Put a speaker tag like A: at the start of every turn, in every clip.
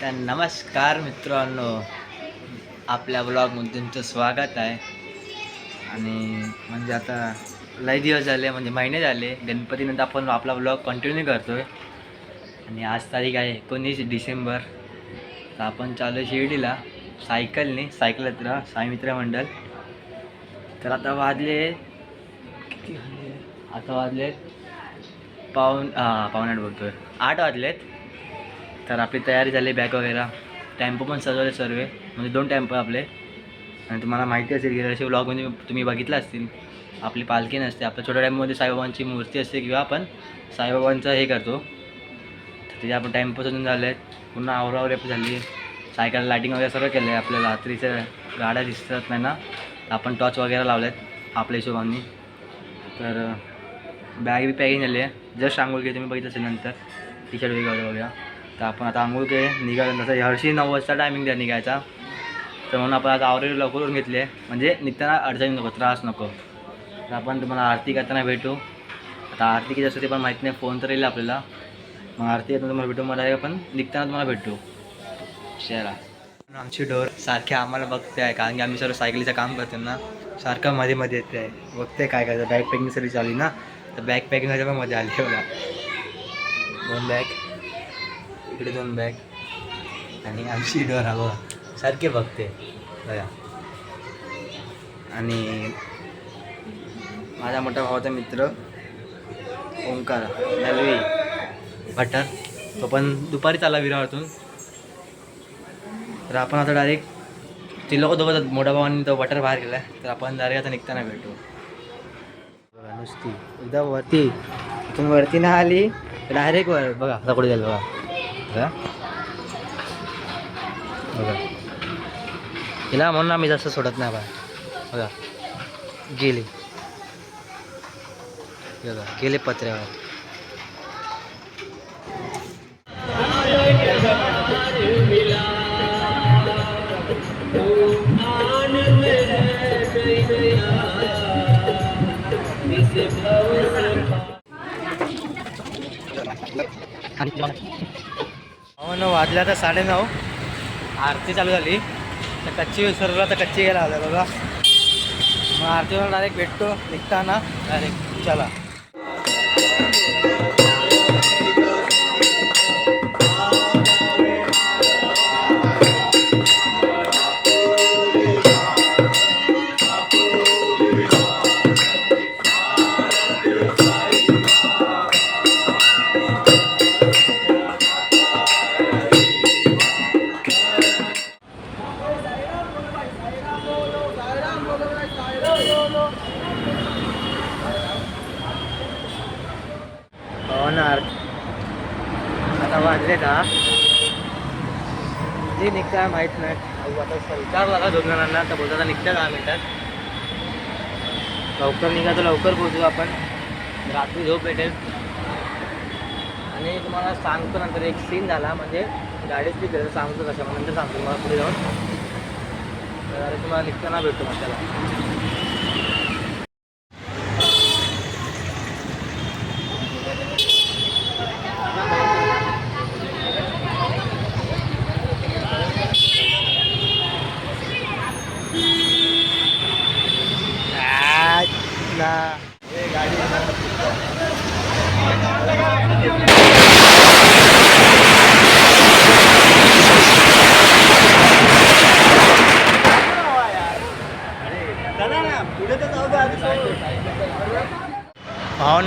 A: तर नमस्कार मित्रांनो. आपल्या ब्लॉगमध्ये तुमचं स्वागत आहे. आणि म्हणजे आता लय दिवस झाले म्हणजे महिने झाले. गणपतीनंतर आपण आपला ब्लॉग कंटिन्यू करतो आहे आणि आज तारीख आहे एकोणीस डिसेंबर. तर आपण चालू आहे शिर्डीला. सायकलने सायकल यात्रा साई मित्र मंडळ तर आता वाजले किती वाजले? आता वाजलेत पाऊन हां पाऊण आठ आहे आठ वाजलेत. तर आपली तयारी झाली बॅग वगैरे. टेम्पो पण सजवले सर्व. म्हणजे दोन टेम्पो आपले. आणि तुम्हाला माहिती असेल की असे व्लॉग म्हणजे तुम्ही बघितलं असतील. आपली पालखी नसते. आपल्या छोट्या टेम्पोमध्ये साईबाबांची मूर्ती असते किंवा आपण साईबाबांचं हे करतो. तर तिथे आपण टेम्पो सजून झाले आहेत पुन्हा आवरावर झाली. सायकल लायटिंग वगैरे सर्व केलं आहे आपल्या रात्रीच्या गाड्या दिसतात नाही ना? आपण टॉर्च वगैरे लावल्यात आपल्या हिशोबाने. तर बॅग बी पॅकिंग झाली आहे. जस्ट आंघोळ केली तुम्ही बघितलं असेल नंतर. टी शर्ट वगैरे वगैरे तर आपण आता आंघोळ केले. निघालं तसं. हरशी नऊ वाजता टायमिंग द्या निघायचा. तर म्हणून आपण आता आवरेल लवकर करून घेतले म्हणजे निघताना अडचणी नको त्रास नको. तर आपण तुम्हाला आरती करताना भेटू. आता आरती किती असते ते पण माहीत नाही. फोन तर येईल आपल्याला. मग आरती येताना तुम्हाला भेटू मला पण निघताना तुम्हाला भेटू. शेरा आमची डोर सारखे आम्हाला बघते आहे कारण की आम्ही सर्व सायकलीचं काम करतो ना सारखं मध्ये मध्ये येते आहे बघते काय. करायचं बॅग पॅकिंग सर्विस आली ना तर बॅग पॅकिंगमध्ये पण मजा आली बघा. दोन बॅग इकडे दोन बॅग आणि आमची डोर हा बघा सारखे बघते. बघा. आणि माझा मोठा भावाचा मित्र ओंकार नलवी भटर तो पण दुपारीच आला विराळातून तर आपण आता डायरेक्ट ते लोक दोघं मोठ्या भावाने तो बटर बाहेर गेला तर आपण डायरेक्ट आता निघताना भेटू. बघा नुसती. एकदा वरती इथून वरती ना आली डायरेक्ट वर. बघा आता कुठे जाईल बघा. बघा हिला म्हणून आम्ही जास्त सोडत नाही बा बघा गेली बघा गेले पत्र्यावर हो ना वाजल्या तर साडेनऊ. आरती चालू झाली. तर कच्ची विसरला तर कच्ची गेला आलं बघा. मग आरतीवर डायरेक्ट भेटतो निघताना डायरेक्ट चला. हो ना आता वाजले का? ते निघता माहीत नाही. अहो, आता विचारला का दोन जणांना. तर बोलता निघतं दहा मिनिटात लवकर निघा तर लवकर पोहोचू आपण. रात्री झोप भेटेल. आणि तुम्हाला सांगतो नंतर एक सीन झाला म्हणजे गाडीतली गरज सांगतो कशा नंतर सांगतो तुम्हाला पुढे जाऊन. तर तुम्हाला निघताना भेटतो मग त्याला.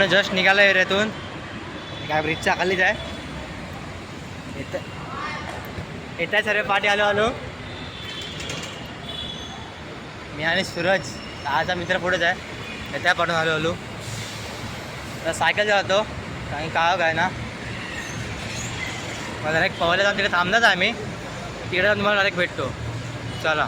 A: भाव जस्ट निघाला एरियातून काय ब्रिजच्या खालीच आहे. येत येत आहे सर्व पाठी आलो आलो. मी आणि सूरज आजचा मित्र पुढेच आहे. येत्या पाठून आलो आलो. तर सायकल जातो. काही काय काय ना. मग डायरेक्ट पवायला जाऊन तिकडे थांबलाच आम्ही तिकडे जाऊन तुम्हाला डायरेक्ट भेटतो. चला.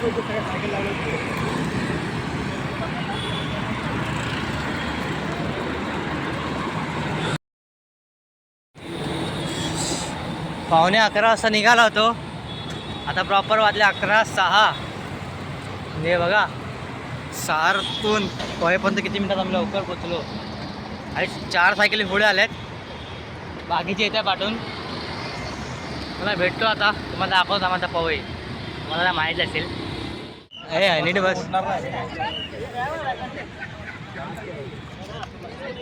A: पावणे अकरा वाजता निघाला होतो. आता प्रॉपर वाजले अकरा सहा. हे बघा सारतून पोहेपर्यंत किती मिनिटात आम्ही लवकर पोचलो आणि चार सायकली पुढे आल्यात. बाकीचे येत्या पाठवून मला भेटतो आता. तुम्हाला दाखवतो माझा पोहे. मला माहीत असेल. आहे नीट बस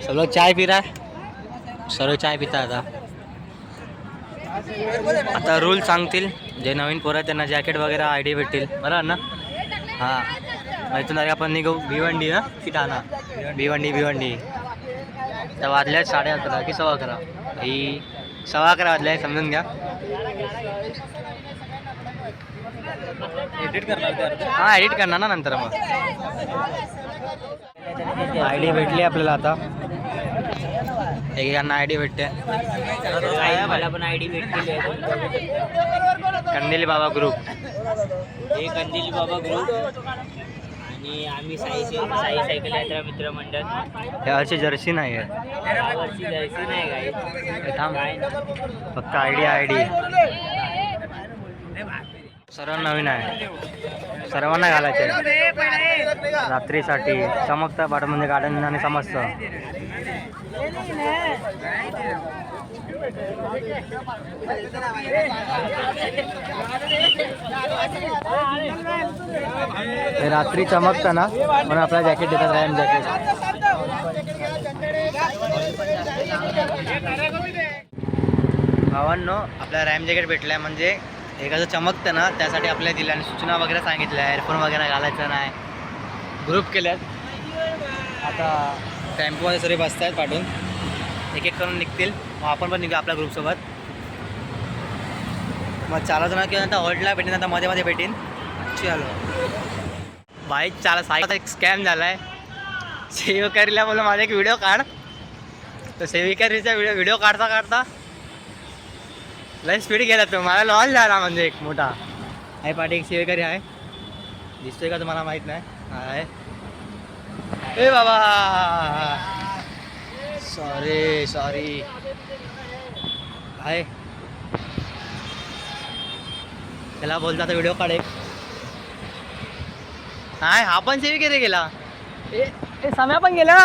A: सर्व चाय पिरा. सर्व चाय पिता आता. आता रूल सांगतील जे नवीन पोरं त्यांना जॅकेट वगैरे आय डी भेटतील. बरोबर ना? हां. इथून अरे आपण निघू. भिवंडी ना की ठाणा भिवंडी भिवंडी. तर वाजल्यात साडे अकरा की सव्वा अकरा? ही सव्वा अकरा वाजले समजून घ्या.
B: एडिट करणार
A: हां एडिट करणार ना नंतर मग. आय डी भेटली आपल्याला आता. एकेकांना आय डी भेटते.
B: मला पण आय डी भेटलेली आहे.
A: कंदिली बाबा ग्रुप
B: हे कंदिली बाबा ग्रुप आणि आम्ही साई साई सायकल यात्रा मित्र मंडळ
A: हे अशी जर्सी नाही आहे.
B: यावर्षी जायचं नाही काय
A: थांब. फक्त आय डी आय डी सर्व नवीन आहे. सर्वांना घालायचे. रात्रीसाठी चमकतं पाठ म्हणजे गार्डन आणि समजतं रात्री चमकतं ना म्हणून आपल्याला जॅकेट देतात रॅम जॅकेट भावांनो आपल्याला रॅम जॅकेट भेटलं आहे म्हणजे एखादं चमकतं ना त्यासाठी आपल्याला दिल्या आणि सूचना वगैरे सांगितल्या एअरफोन वगैरे घालायचं नाही. ग्रुप केल्यात. आता टेम्पोमध्ये सगळे बसत आहेत पाठवून. एक एक करून निघतील. मग आपण पण निघू आपल्या ग्रुपसोबत मग चालत ना किंवा आता हॉल्टला भेटेन आता मध्ये मध्ये भेटेन. चलो. बाईक चाला सायकलचा एक स्कॅम झाला आहे सेविकारीला बोललं माझा एक व्हिडिओ काढ. तर सेविकारीचा व्हिडिओ व्हिडिओ काढता काढता लय स्पीड गेला तो. मला लॉस झाला म्हणजे एक मोठा. आहे पाठी एक सेवेकरी आहे दिसतोय का तुम्हाला माहीत नाही? आहे ए बाबा! सॉरी सॉरी आहे त्याला बोलता तर व्हिडिओ काढे. नाही हा पण सेवी केले गेला. ए ए सम्या पण गेला?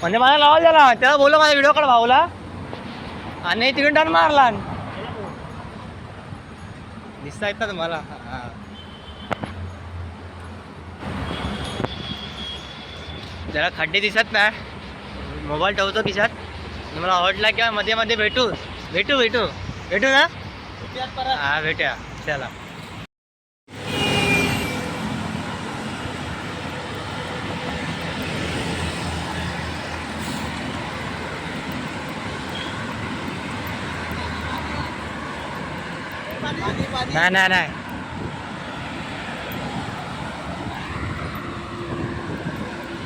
A: म्हणजे मला लॉस झाला. त्याला बोललो माझा व्हिडिओ काढ भाऊला. आणि तिकडून टर्न मारला दिसता येत ना तुम्हाला हा. जरा खड्डे दिसत नाही मोबाईल ठेवतो खिशात. मला आवडला किंवा मध्ये मध्ये भेटू. भेटू भेटू. भेटू ना? हा भेटूया. चला. नाही नाही नाही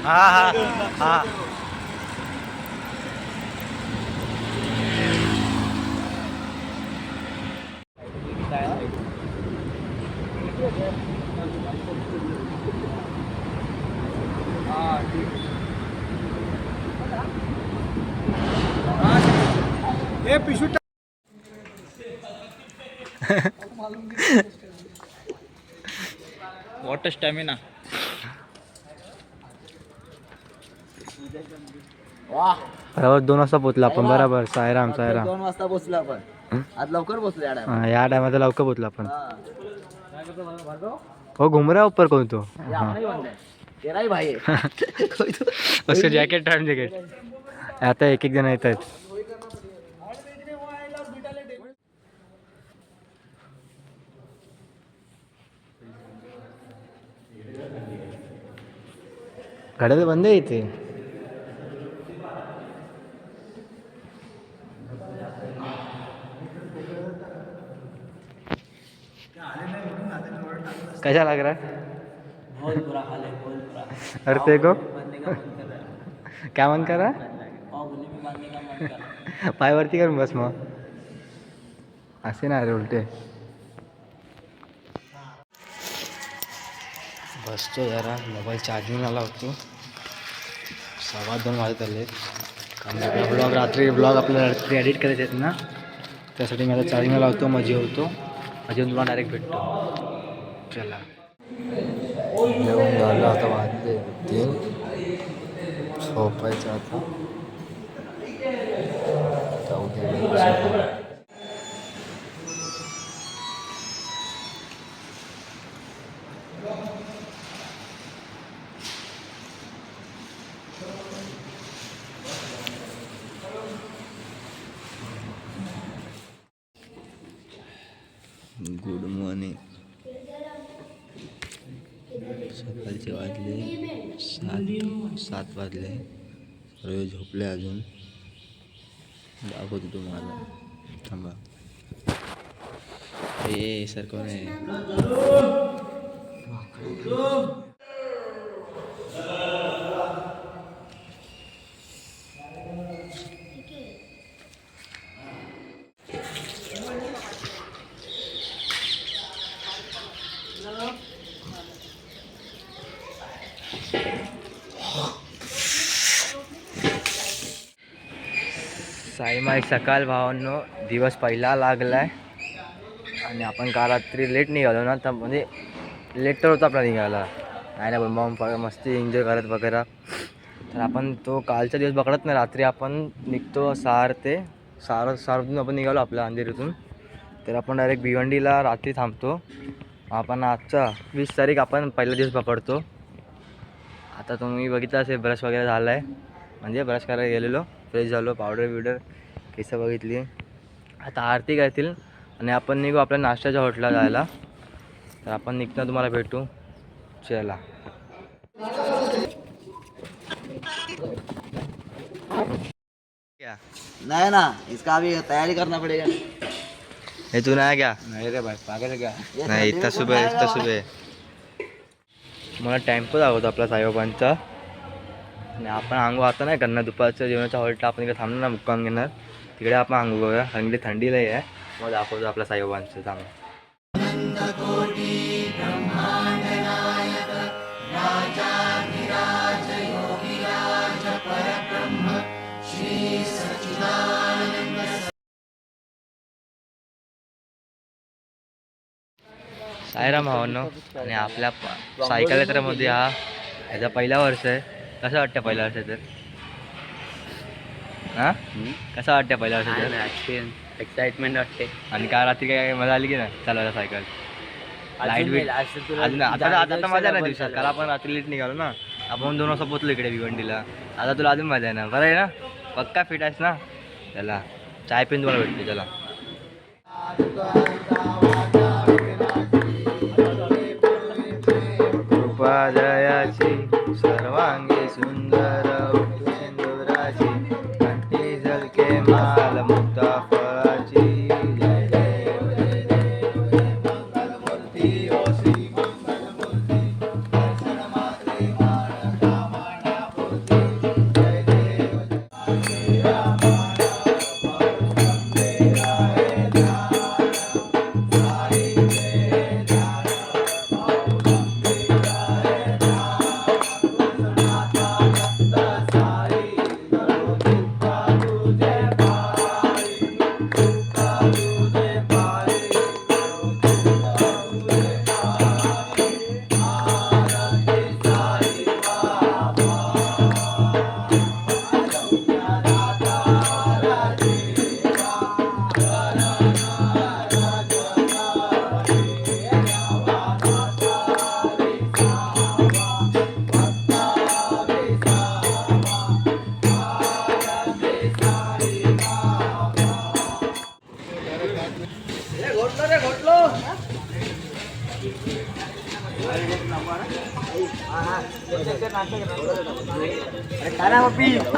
A: हा हा हा
B: वॉट स्टॅमिना
A: बरोबर दोन वाजता पोचला आपण. बरोबर. सायराम सायराम.
B: दोन वाजता पोहोचलो आपण. आज लवकर पोहोचलो या
A: हा, या टायमाला लवकर पोचला आपण. हो. घुमरा ऊपर कोण तो? हाँ
B: तेरा ही भाई. है
A: उसका जॅकेट टाइम जॅकेट आता एक एक जण येत आहेत गाड्या तर बंद आहे इथे कैसा लग रहा है
B: बहुत बुरा हाल है बहुत बुरा
A: अरे तेरे को
B: मारने का मन कर रहा है
A: क्या मन कर रहा है
B: पाव गोली भी मारने का मन कर रहा है
A: पायवरती करून बस मग असे नाही रे उलटे बसतो जरा मोबाईल चार्जिंग आला होतो. सव्वा दोन वाजत आले कारण ब्लॉग रात्री ब्लॉग आपल्याला रात्री एडिट करायचे आहेत ना त्यासाठी मी आता चार्जिंगला लावतो मग जेवतो मग जेवून तुम्हाला डायरेक्ट भेटतो. चला. जेवण झालं आता वाजले तीन. झोपायचं आता. सकाळचे वाजले. सात सात वाजले. रोज झोपले अजून. दाखवतो तुम्हाला. थांबा. ए सर कोण आहे साईमाई सकाळ भावांनो दिवस पहिला लागला आहे आणि आपण काल रात्री लेट निघालो ना तर म्हणजे लेट तर होता आपला निघाला नाही ना पण बॉम्ब मस्ती एन्जॉय करत वगैरे. तर आपण तो कालचा दिवस बघत नाही रात्री आपण निघतो सार ते सार सारतून आपण निघालो आपल्या अंधेरीतून. तर आपण डायरेक्ट भिवंडीला रात्री थांबतो. आपण आजचा वीस तारीख आपण पहिला दिवस पकडतो. आता तुम्ही बघितलं असेल ब्रश वगैरे झाला आहे म्हणजे ब्रश करायला गेलेलो फ्रेश झालो पावडर बिवडर केसं बघितली. आता आरती करतील आणि आपण निघू आपल्या नाश्त्याच्या हॉटेलला जायला. तर आपण निघताना तुम्हाला भेटू. चला.
C: नहीं ना इसका अभी तैयारी करना पड़ेगा.
A: हे तू नाही क्या
C: नहीं रे भाई पागल क्या
A: नाही इथं सुबह इथं सुबह मला टेम्पो दाखवतो आपला साईबाबांचा. आणि आपण अंगू आता नाही करणार दुपारच्या जेवणाच्या हॉल्टला आपण इकडे थांबणार ना मुक्काम घेणार. तिकडे आपण अंगू करूया. कारण की थंडी लई आहे. मग दाखवतो आपल्या साईबाबांचं थांब साईराम भावांनो आणि आपल्या सायकल यात्रेमध्ये हा ह्याचा पहिला वर्ष आहे. कसं वाटतं पहिल्या वर्षाचं हां? कसं वाटतं पहिल्या वर्षाचं
B: एक्साइटमेंट वाटते.
A: आणि काय रात्री काय मजा आली की नाही चालवायला सायकल? लाइट अजून आता आता आता मजा नाही दिवसात. कारण आपण रात्री लेट निघालो ना. आपण दोन वाजता पोचलो इकडे भिवंडीला. आता तुला अजून मजा आहे ना बरं आहे ना? पक्का फिट आहेस ना? चला. चाय पिऊन तुम्हाला भेटते. चला.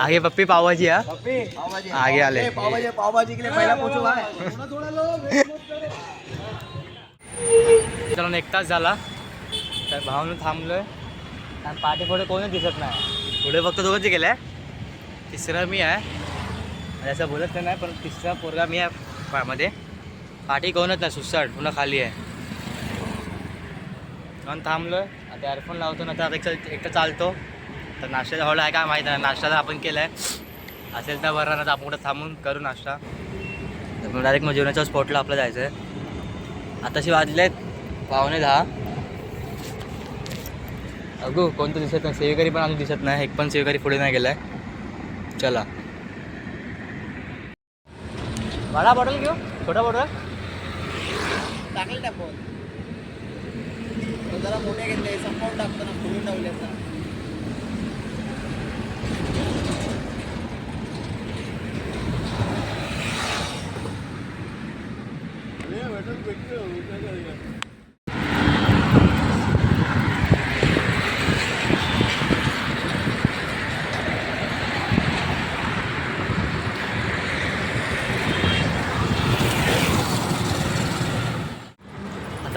A: आगे पप्पी पावभाजी हा? आगे आले.
C: पावभाजी पावभाजी के लिए पहला पूछो भाई.
A: चला एक तास झाला. तर भावनं थांबलोय. आणि पाठी पुढे कोणच दिसत नाही. पुढे फक्त दोघंच गेले. तिसरा मी आहे. असं बोलत तर नाही पण तिसरा पोरगा मी आहे पामध्ये पाठी कोणच नाही सुसाट पुन्हा खाली आहे. म्हणून थांबलोय. आता एअरफोन लावतो ना तर एकटा एकटं चालतो. तर नाश्त्याचा हॉल आहे काय माहीत नाही. नाश्त्याचा आपण केला आहे असेल तर बरं ना तर आपण कुठं थांबून करू नाश्ता. तर मग डायरेक्ट मग जेवणाच्या स्पॉटला आपलं जायचं आहे आताशी आहेत पावणे दहा. अगो कोणतं दिसत नाही. सेवेकरी पण अजून दिसत नाही. एक पण सेवेकरी पुढे नाही गेलाय. चला. बडा बॉटल घेऊ? छोटा बॉटल
C: टाकले टाकून जरा मोठे घेतले संपवून टाकतो ना फुलून ठेवले
A: आता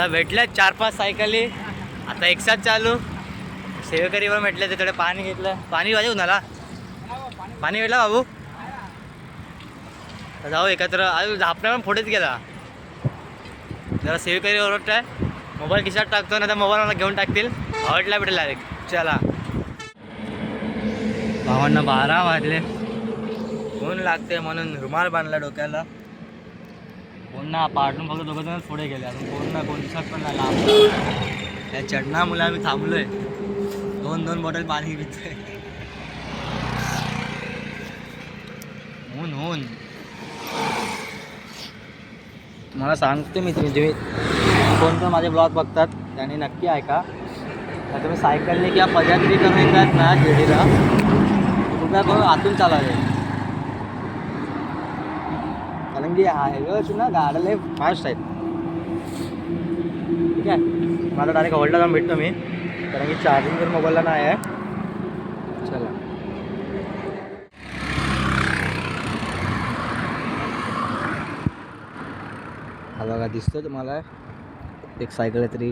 A: भेटल्या चार पाच सायकली. आता एक साथ चालू सेवेकरीवर भेटले ते थोडं पाणी घेतलं. पाणी पाहिजे उन्हाला पाणी भेटला बाबू? जाऊ एकत्र. आज झापण्या पण पुढेच गेला. जरा ओरडतं आहे मोबाईल खिशात टाकतो ना तर मोबाईल मला घेऊन टाकतील. आवडला भेटेल डायरेक्ट चला. भावांना बारा वाजले. ऊन लागते म्हणून रुमाल बांधला डोक्याला. पुन्हा पाठून फक्त दोघं जणच पुढे गेले. अजून ना कोण दिसत पण नाही लांब. त्या चढणामुळे आम्ही थांबलोय. दोन दोन बॉटल पाणी पितोय. ऊन ऊन. मला सांगते मी तुम्ही तुम्ही कोण पण माझे ब्लॉग बघतात त्याने नक्की ऐका. तर तुम्ही सायकलने किंवा पदयात्री करून येतात ना शिर्डीला कृपया करून आतून चालावे कारण की हायवेवरची ना गाडले फास्ट आहेत. ठीक आहे? मला डायरेक्ट हॉल्डला जाऊन भेटतो मी. कारण की चार्जिंग जर मोबाईलला नाही आहे चला हा बघा दिसतोय तुम्हाला. एक सायकल आहे तरी.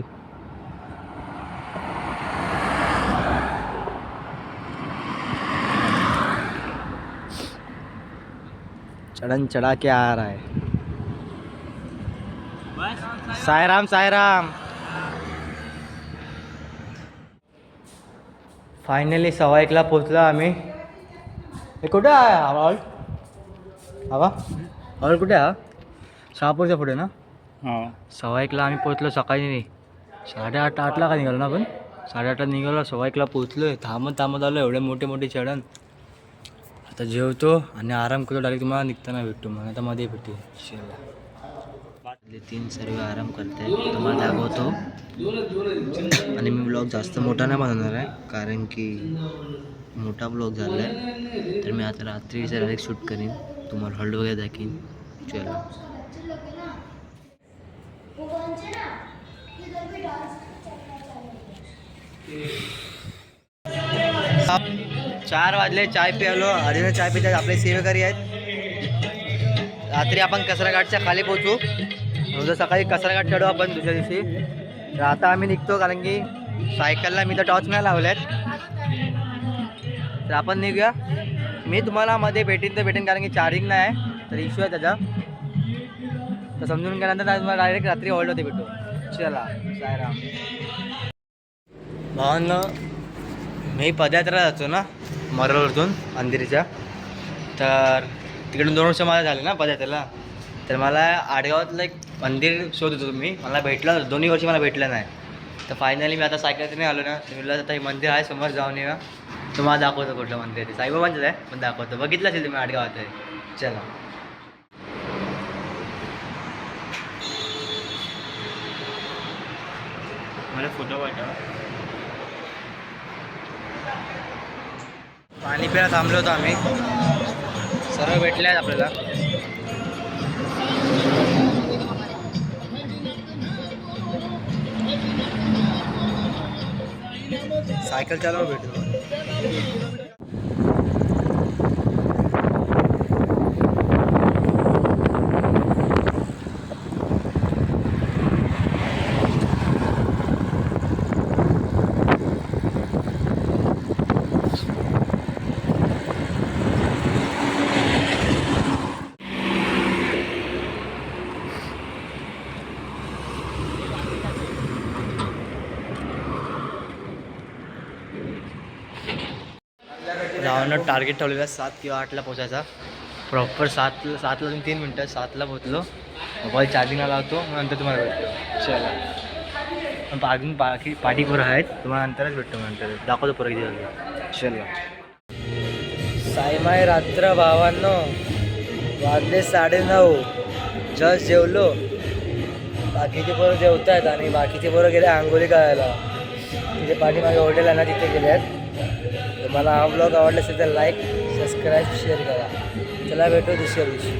A: चढन चढ़ा के आ रहा है. सायराम सायराम फायनली सव्वा एकला पोचलो आम्ही. हे कुठे आहे? हा हॉल हवा हॉल कुठे आहे? हा? शहापूरच्या पुढे ना? हो. सव्वा एकला आम्ही पोहोचलो सकाळी नाही. साडेआठ आठला का निघालो ना आपण? साडेआठला निघालो सव्वा एकला पोचलो आहे थांबत थांबत आलो एवढे मोठे मोठे चढण. आता जेवतो आणि आराम करतो. डायरेक्ट तुम्हाला निघताना भेटतो. मग आता मध्ये भेटू. तीन सर्व आराम करते तुम्हाला दाखवतो. आणि मी ब्लॉग जास्त मोठा नाही बनवणार आहे कारण की मोठा ब्लॉग झाला आहे तर मी आता रात्री डायरेक्ट शूट करीन. तुम्हाला हॉल्ड वगैरे दाखीन चला. चार वाजले चाय प्यालो. हरिने चाय पितात आपले सेवेकरी आहेत. रात्री आपण कसराघाटच्या खाली पोचू उद्या सकाळी कसराघाट चढू आपण दुसऱ्या दिवशी. तर आता आम्ही निघतो कारण की सायकलला मी तर टॉर्च नाही लावल्यात तर आपण निघूया. मी तुम्हाला मध्ये भेटीन तर भेटेन कारण की चार्जिंग नाही आहे. तर इश्यू आहे त्याचा. तर समजून गेल्यानंतर तुम्हाला डायरेक्ट रात्री ऑर्डर होते भेटू चला सायराम. भावांना मी पदयात्रा जातो ना मरोवरतून अंधेरीच्या तर तिकडून दोन वर्ष मला झाले ना पदयात्रेला. तर मला आडगावातलं एक मंदिर शोधत होतो मी. मला भेटलं दोन्ही वर्षी मला भेटलं नाही. तर फायनली मी आता सायकलने आलो ना. तर आता हे मंदिर आहे समोर जाऊन येऊ तुम्हाला दाखवतो कुठलं मंदिर आहे ते. साईबाबांचं आहे पण दाखवतो. बघितलं असेल तुम्ही आडगावात आहे चला.
B: मला फोटो पाठव.
A: पाणी पिला थांबलो होतो आम्ही. सर्व भेटले आहेत आपल्याला. सायकल चालव भेटू जाऊन टार्गेट ठेवलेलं सात किंवा आठला पोचायचा प्रॉपर सात सातला अजून तीन मिनटं सातला पोचलो मोबाईल चार्जिंगला लावतो मग नंतर तुम्हाला भेटतो. चला. बाकी पाठी पोरं आहेत. तुम्हाला नंतरच भेटतो नंतर. दाखवतो पोरं किती चला. साईमाई रात्र भावांनो. वाजले साडेनऊ. जस्ट जेवलो. बाकीचे पोरं जेवत आहेत आणि बाकीचे पोरं गेले आंघोळी करायला. तिथे पाठीमागे हॉटेल आहे ना तिथे गेले आहेत मला हा ब्लॉग आवडला असेल तर लाईक सबस्क्राईब शेअर करा. चला भेटू दुसऱ्या दिवशी.